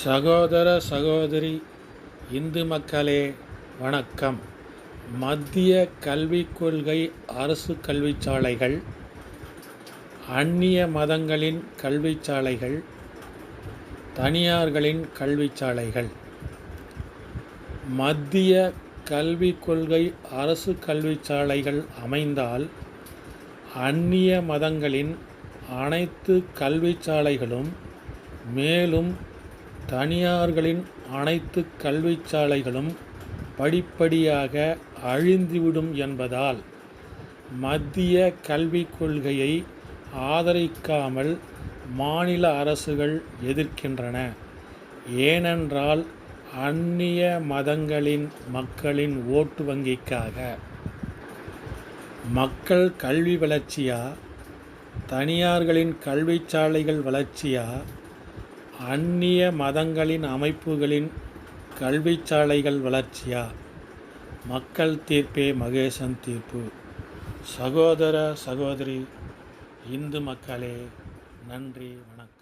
சகோதர சகோதரி இந்து மக்களே வணக்கம். மத்திய கல்விக் கொள்கை அரசு கல்விச்சாலைகள் அந்நிய மதங்களின் கல்விச்சாலைகள் தனியார்களின் கல்விச்சாலைகள். மத்திய கல்விக் கொள்கை அரசு கல்விச்சாலைகள் அமைந்தால் அந்நிய மதங்களின் அனைத்து கல்விச்சாலைகளும் மேலும் தனியார்களின் அனைத்து கல்விச்சாலைகளும் படிப்படியாக அழிந்துவிடும் என்பதால் மத்திய கல்விக் கொள்கையை ஆதரிக்காமல் மாநில அரசுகள் எதிர்க்கின்றன. ஏனென்றால் அந்நிய மதங்களின் மக்களின் ஓட்டு வங்கிக்காக. மக்கள் கல்வி வளர்ச்சியா? தனியார்களின் கல்விச்சாலைகள் வளர்ச்சியா? அந்நிய மதங்களின் அமைப்புகளின் கல்விச்சாலைகள் வளர்ச்சியா? மக்கள் தீர்ப்பே மகேசன் தீர்ப்பு. சகோதர சகோதரி இந்து மக்களே நன்றி வணக்கம்.